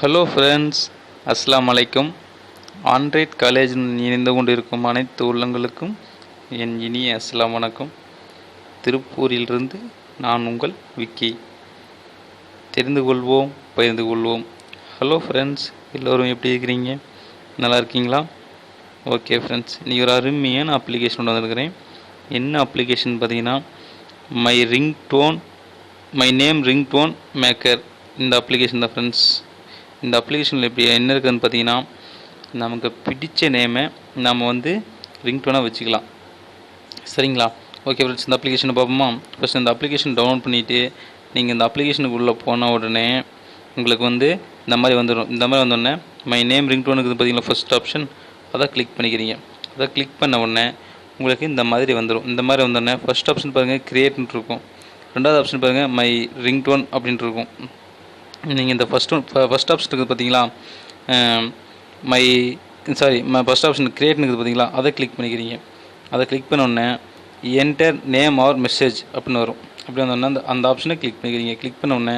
Hello friends அஸ்லாம் அலைக்கும் Android college இணைந்து கொண்டிருக்கும் அனைத்து உள்ளங்களுக்கும் என் இனிய அஸ்ஸலாம் வணக்கம். திருப்பூரிலிருந்து நான் உங்கள் விக்கி. தெரிந்து கொள்வோம் பகிர்ந்து கொள்வோம். ஹலோ ஃப்ரெண்ட்ஸ் எல்லோரும் எப்படி இருக்கிறீங்க? நல்லா இருக்கீங்களா? ஓகே ஃப்ரெண்ட்ஸ் இன்றைக்கி ஒரு அருமையான அப்ளிகேஷன் வந்திருக்கிறேன். என்ன அப்ளிகேஷன் பார்த்தீங்கன்னா my ring tone my name ring tone maker இந்த அப்ளிகேஷன் தான் ஃப்ரெண்ட்ஸ் இந்த அப்ளிகேஷனில் எப்படி என்ன இருக்குதுன்னு பார்த்தீங்கன்னா நமக்கு பிடிச்ச நேமை நம்ம வந்து ரிங்டோனாக வச்சுக்கலாம். சரிங்களா? ஓகே ஃப்ரெண்ட்ஸ் இந்த அப்ளிகேஷனை பார்ப்போமா? ஃபஸ்ட் இந்த அப்ளிகேஷன் டவுன்லோட் பண்ணிவிட்டு நீங்கள் இந்த அப்ளிகேஷனுக்கு உள்ளே போன உடனே உங்களுக்கு வந்து இந்த மாதிரி வந்துடும் இந்த மாதிரி வந்தோடனே மை நேம் ரிங் டோனுக்கு பார்த்தீங்களா ஃபஸ்ட் ஆப்ஷன் அதை கிளிக் பண்ணிக்கிறீங்க. அதை கிளிக் பண்ண உடனே உங்களுக்கு இந்த மாதிரி வந்துடும் இந்த மாதிரி வந்தோடனே ஃபஸ்ட் ஆப்ஷன் பாருங்கள் க்ரியேட்னு இருக்கும். ரெண்டாவது ஆப்ஷன் பாருங்கள் மை ரிங் டோன் அப்படின்ட்டு இருக்கும். நீங்கள் இந்த ஃபஸ்ட்டு ஃபஸ்ட் ஆப்ஷன் இருக்குது பார்த்தீங்களா மை சாரி ஃபஸ்ட் ஆப்ஷன் க்ரியேட்னு இருக்குது பார்த்தீங்களா அதை கிளிக் பண்ணிக்கிறீங்க. அதை கிளிக் பண்ண உடனே என்டர் நேம் ஆர் மெசேஜ் அப்படின்னு வரும். அப்படி வந்தோடனே அந்த அந்த ஆப்ஷனை கிளிக் பண்ணிக்கிறீங்க. கிளிக் பண்ண உடனே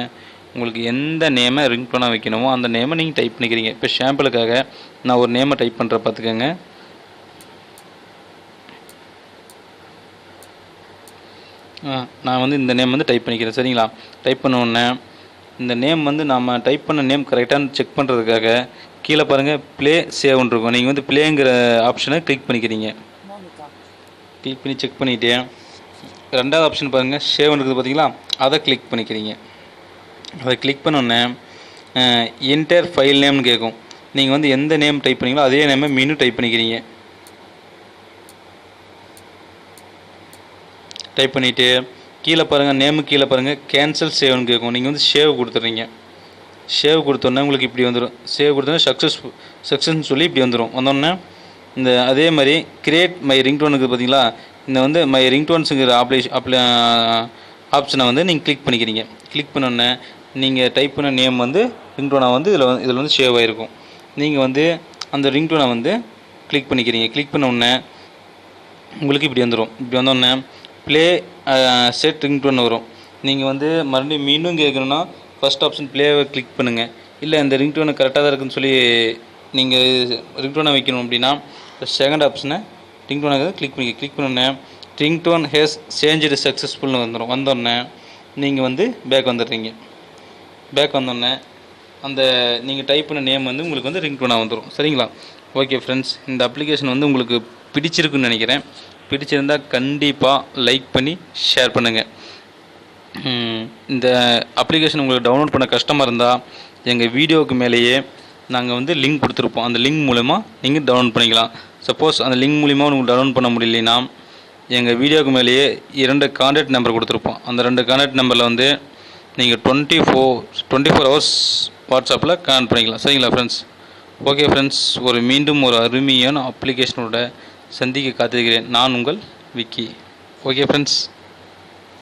உங்களுக்கு எந்த நேமை ரிங் பண்ண வைக்கணுமோ அந்த நேமை நீங்கள் டைப் பண்ணிக்கிறீங்க. இப்போ ஷாம்பிளுக்காக நான் ஒரு நேமை டைப் பண்ணுற பார்த்துக்கோங்க நான் வந்து இந்த நேம் வந்து டைப் பண்ணிக்கிறேன். சரிங்களா? டைப் பண்ண உடனே இந்த நேம் வந்து நம்ம டைப் பண்ண நேம் கரெக்டானு செக் பண்ணுறதுக்காக கீழே பாருங்கள் ப்ளே சேவ்னு இருக்கும். நீங்கள் வந்து ப்ளேங்கிற ஆப்ஷனை கிளிக் பண்ணிக்கிறீங்க. கிளிக் பண்ணி செக் பண்ணிவிட்டு ரெண்டாவது ஆப்ஷன் பாருங்கள் சேவ்னு இருக்குது பார்த்தீங்களா அதை கிளிக் பண்ணிக்கிறீங்க. அதை கிளிக் பண்ணோன்னே என்டையர் ஃபைல் நேம்னு கேட்கும் நீங்கள் வந்து எந்த நேம் டைப் பண்ணீங்களோ அதே நேமை மீண்டும் டைப் பண்ணிக்கிறீங்க. டைப் பண்ணிவிட்டு கீழே பாருங்கள் நேமு கீழே பாருங்கள் கேன்சல் சேவ்னு கேட்கும். நீங்கள் வந்து சேவ் கொடுத்துட்றீங்க சேவ் கொடுத்தோன்னே உங்களுக்கு இப்படி வந்துடும் சேவ் கொடுத்தோன்னே சக்ஸஸ் சக்ஸஸ்ன்னு சொல்லி இப்படி வந்துடும் வந்தோடனே இந்த அதே மாதிரி கிரியேட் மை ரிங்டோனுக்கு பார்த்தீங்களா இந்த வந்து மை ரிங்டோன்ஸுங்கிற ஆப்ளேஷன் அப்ளை ஆப்ஷனை வந்து நீங்கள் கிளிக் பண்ணிக்கிறீங்க. கிளிக் பண்ணோடனே நீங்கள் டைப் பண்ண நேம் வந்து ரிங்டோனாக வந்து இதில் வந்து இதில் வந்து சேவ் ஆகிருக்கும் நீங்கள் வந்து அந்த ரிங்டோனை வந்து கிளிக் பண்ணிக்கிறீங்க. கிளிக் பண்ண உடனே உங்களுக்கு இப்படி வந்துடும் இப்படி வந்தோடனே ப்ளே செட் ரிங்டோன் வரும். நீங்கள் வந்து மறுபடியும் மீண்டும் கேட்கணுன்னா ஃபஸ்ட் ஆப்ஷன் ப்ளேவை கிளிக் பண்ணுங்கள் இல்லை இந்த ரிங்டோனு கரெக்டாக தான் இருக்குன்னு சொல்லி நீங்கள் ரிங்டோனை வைக்கணும் அப்படின்னா செகண்ட் ஆப்ஷனை ரிங்டோனை கிளிக் பண்ணி கிளிக் பண்ணோன்னே ரிங்டோன் ஹேஸ் சேஞ்சு சக்ஸஸ்ஃபுல்னு வந்துடும் வந்தோடனே நீங்கள் வந்து பேக் வந்துடுறீங்க. பேக் வந்தோடனே அந்த நீங்கள் டைப் பண்ண நேம் வந்து உங்களுக்கு வந்து ரிங்டோனாக வந்துடும் சரிங்களா? ஓகே ஃப்ரெண்ட்ஸ் இந்த அப்ளிகேஷன் வந்து உங்களுக்கு பிடிச்சிருக்குன்னு நினைக்கிறேன். பிடிச்சிருந்தா கண்டிப்பாக லைக் பண்ணி ஷேர் பண்ணுங்கள் இந்த அப்ளிகேஷன் உங்களுக்கு டவுன்லோட் பண்ண கஷ்டமாக இருந்தால் எங்கள் வீடியோவுக்கு மேலேயே நாங்கள் வந்து லிங்க் கொடுத்துருப்போம். அந்த லிங்க் மூலமாக நீங்கள் டவுன்லோட் பண்ணிக்கலாம். சப்போஸ் அந்த லிங்க் மூலிமா உங்களுக்கு டவுன்லோட் பண்ண முடியலைன்னா எங்கள் வீடியோவுக்கு மேலேயே இரண்டு கான்டாக்ட் நம்பர் கொடுத்துருப்போம். அந்த ரெண்டு கான்டாக்ட் நம்பரில் வந்து நீங்கள் twenty four twenty four hours வாட்ஸ்அப்பில் கனெக்ட் பண்ணிக்கலாம். சரிங்களா ஃப்ரெண்ட்ஸ் ஓகே ஃப்ரெண்ட்ஸ் ஒரு மீண்டும் ஒரு அருமையான அப்ளிகேஷனோட சந்திக்க காத்திருக்கிறேன். நான் உங்கள் விக்கி. Okay friends